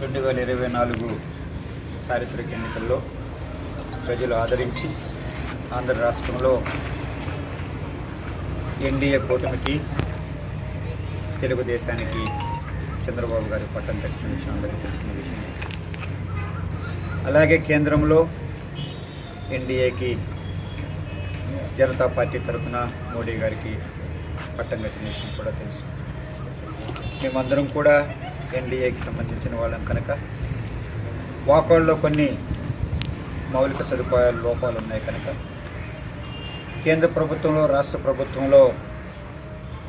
రెండు వేల ఇరవై నాలుగు చారిత్రక ఎన్నికల్లో ప్రజలు ఆదరించి ఆంధ్ర రాష్ట్రంలో ఎన్డీఏ కూటమికి తెలుగుదేశానికి చంద్రబాబు గారి పట్టం కట్టిన విషయం అందరికీ తెలిసిన విషయం. అలాగే కేంద్రంలో ఎన్డీఏకి జనతా పార్టీ తరఫున మోడీ గారికి పట్టం కట్టిన విషయం కూడా తెలుసు. మేమందరం కూడా ఎన్డీఏకి సంబంధించిన వాళ్ళం కనుక వాకాళ్ళలో కొన్ని మౌలిక సదుపాయాల లోపాలు ఉన్నాయి కనుక కేంద్ర ప్రభుత్వంలో రాష్ట్ర ప్రభుత్వంలో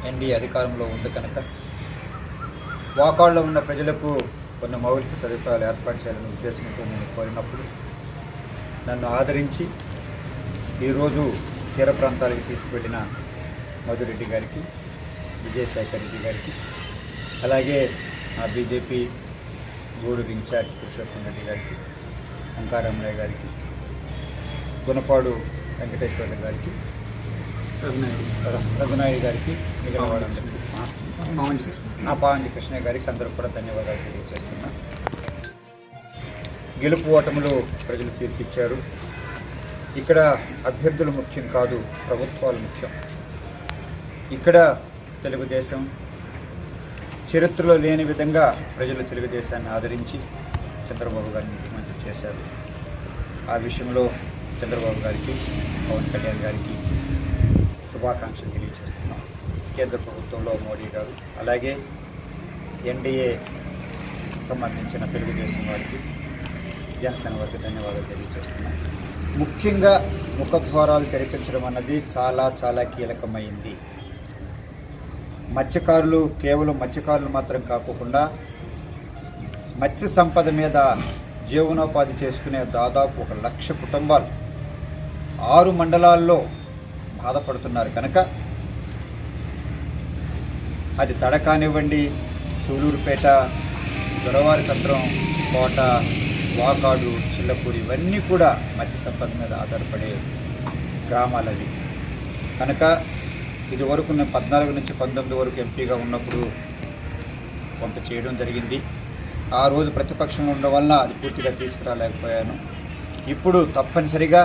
ఎన్డీఏ అధికారంలో ఉంది కనుక వాకాళ్ళలో ఉన్న ప్రజలకు కొన్ని మౌలిక సదుపాయాలు ఏర్పాటు చేయాలని ఉద్దేశంతో నేను కోరినప్పుడు నన్ను ఆదరించి ఈరోజు తీర ప్రాంతాలకు తీసుకువెళ్ళిన మధురెడ్డి గారికి విజయశేఖర్ రెడ్డి గారికి అలాగే ఆ బీజేపీ గూడు ఇన్ఛార్జ్ పురుషోత్తం రెడ్డి గారికి అంకారామయ్య గారికి గుణపాడు వెంకటేశ్వర్ల గారికి రఘునాయ్ రఘునాయుడు గారికి మిగిలిన వాళ్ళందరికీ నా పావంతి కృష్ణ గారికి అందరూ కూడా ధన్యవాదాలు తెలియజేస్తున్నా. గెలుపు ఓటములు ప్రజలు తీర్పిచ్చారు. ఇక్కడ అభ్యర్థులు ముఖ్యం కాదు ప్రభుత్వాలు ముఖ్యం. ఇక్కడ తెలుగుదేశం చరిత్రలో లేని విధంగా ప్రజలు తెలుగుదేశాన్ని ఆదరించి చంద్రబాబు గారిని ముఖ్యమంత్రి చేశారు. ఆ విషయంలో చంద్రబాబు గారికి పవన్ కళ్యాణ్ గారికి శుభాకాంక్షలు తెలియజేస్తున్నాం. కేంద్ర ప్రభుత్వంలో మోడీ గారు అలాగే ఎన్డీఏ సంబంధించిన తెలుగుదేశం వారికి జనసేన వారికి ధన్యవాదాలు తెలియజేస్తున్నాం. ముఖ్యంగా ముఖద్వారాలు తెరిపించడం అన్నది చాలా చాలా కీలకమైంది. మత్స్యకారులు కేవలం మత్స్యకారులు మాత్రం కాకుండా మత్స్య సంపద మీద జీవనోపాధి చేసుకునే దాదాపు ఒక లక్ష కుటుంబాలు ఆరు మండలాల్లో బాధపడుతున్నారు కనుక అది తడ కానివ్వండి సూలూరుపేట దొరవారి సత్రం కోట వాకాడు చిల్లపూరి ఇవన్నీ కూడా మత్స్య సంపద మీద ఆధారపడే గ్రామాలవి. కనుక ఇది వరకు నేను పద్నాలుగు నుంచి పంతొమ్మిది వరకు ఎంపీగా ఉన్నప్పుడు కొంత చేయడం జరిగింది. ఆ రోజు ప్రతిపక్షంలో ఉండడం వలన అది పూర్తిగా తీసుకురాలేకపోయాను. ఇప్పుడు తప్పనిసరిగా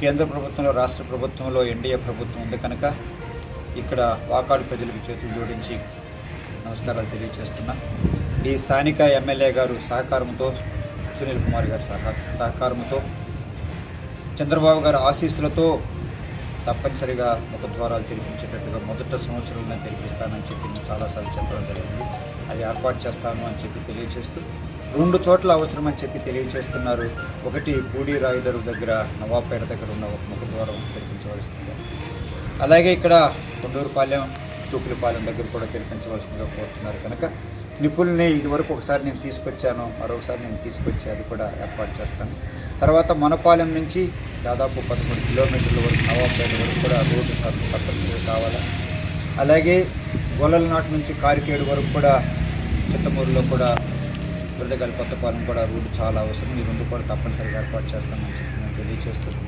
కేంద్ర ప్రభుత్వంలో రాష్ట్ర ప్రభుత్వంలో ఎన్డీఏ ప్రభుత్వం ఉంది కనుక ఇక్కడ వాకాడు ప్రజలకు చేతులు జోడించి నమస్కారాలు తెలియజేస్తున్నా. ఈ స్థానిక ఎమ్మెల్యే గారు సహకారంతో సునీల్ కుమార్ గారి సహకారంతో చంద్రబాబు గారి ఆశీస్సులతో తప్పనిసరిగా ముఖద్వారాలు తెరిపించేటట్టుగా మొదట సంవత్సరంలో తెరిపిస్తానని చెప్పి నేను చాలాసార్లు చెప్పడం జరిగింది. అది ఏర్పాటు చేస్తాను అని చెప్పి తెలియజేస్తూ రెండు చోట్ల అవసరమని చెప్పి తెలియజేస్తున్నారు ఒకటి పూడి రాయిదరు దగ్గర నవాబ్పేట దగ్గర ఉన్న ఒక ముఖద్వారం తెరిపించవలసిందిగా. అలాగే ఇక్కడ కొండూరుపాలెం తూకులపాలెం దగ్గర కూడా తెరిపించవలసిందిగా కోరుతున్నారు కనుక నిపుణుల్ని ఇదివరకు ఒకసారి నేను తీసుకొచ్చాను మరొకసారి నేను తీసుకొచ్చి అది కూడా ఏర్పాటు చేస్తాను. తర్వాత మనపాలెం నుంచి దాదాపు పదకొండు కిలోమీటర్ల వరకు నవాబేట వరకు కూడా రోడ్డు తప్పనిసరిగా కావాలి? అలాగే గొల్లలనాటి నుంచి కారికేడు వరకు కూడా చిత్తమూరులో కూడా బురదగల్ కొత్తపాలెం కూడా రోడ్డు చాలా అవసరం. ఈ రెండు కూడా తప్పనిసరిగా ఏర్పాటు చేస్తామని చెప్పి నేను తెలియజేస్తున్నాం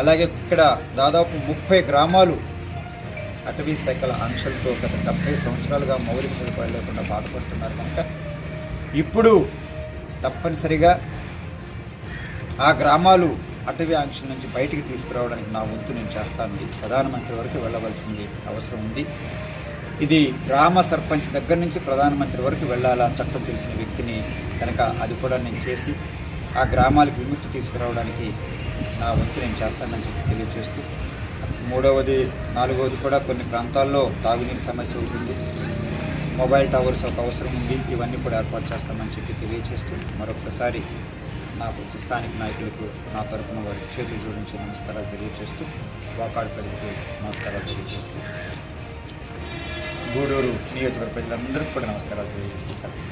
అలాగే ఇక్కడ దాదాపు ముప్పై గ్రామాలు అటవీ శాఖల ఆంక్షలతో గత డెబ్బై సంవత్సరాలుగా మౌలిక సదుపాయాలు లేకుండా బాధపడుతున్నారు కనుక ఇప్పుడు తప్పనిసరిగా ఆ గ్రామాలు అటవీ ఆంక్షన్ నుంచి బయటికి తీసుకురావడానికి నా వంతు నేను చేస్తాను. ప్రధానమంత్రి వరకు వెళ్ళవలసింది అవసరం ఉంది. ఇది గ్రామ సర్పంచ్ దగ్గర నుంచి ప్రధానమంత్రి వరకు వెళ్ళాలా చట్టం తెలిసిన వ్యక్తిని కనుక అది కూడా నేను చేసి ఆ గ్రామాలకు విముక్తి తీసుకురావడానికి నా వంతు నేను చేస్తానని చెప్పి తెలియజేస్తూ మూడవది నాలుగవది కూడా కొన్ని ప్రాంతాల్లో తాగునీటి సమస్య ఉంటుంది. మొబైల్ టవర్స్ ఒక అవసరం ఉంది. ఇవన్నీ కూడా ఏర్పాటు చేస్తామని చెప్పి తెలియజేస్తూ మరొకసారి నాకు స్థానిక నాయకులకు నా తరఫున వారి చేతులు జోడించి నమస్కారాలు తెలియజేస్తూ వాకాడు ప్రజలకు నమస్కారాలు తెలియజేస్తూ గూడూరు నియోజకవర్గ ప్రజలందరికీ కూడా నమస్కారాలు తెలియజేస్తూ సెలవు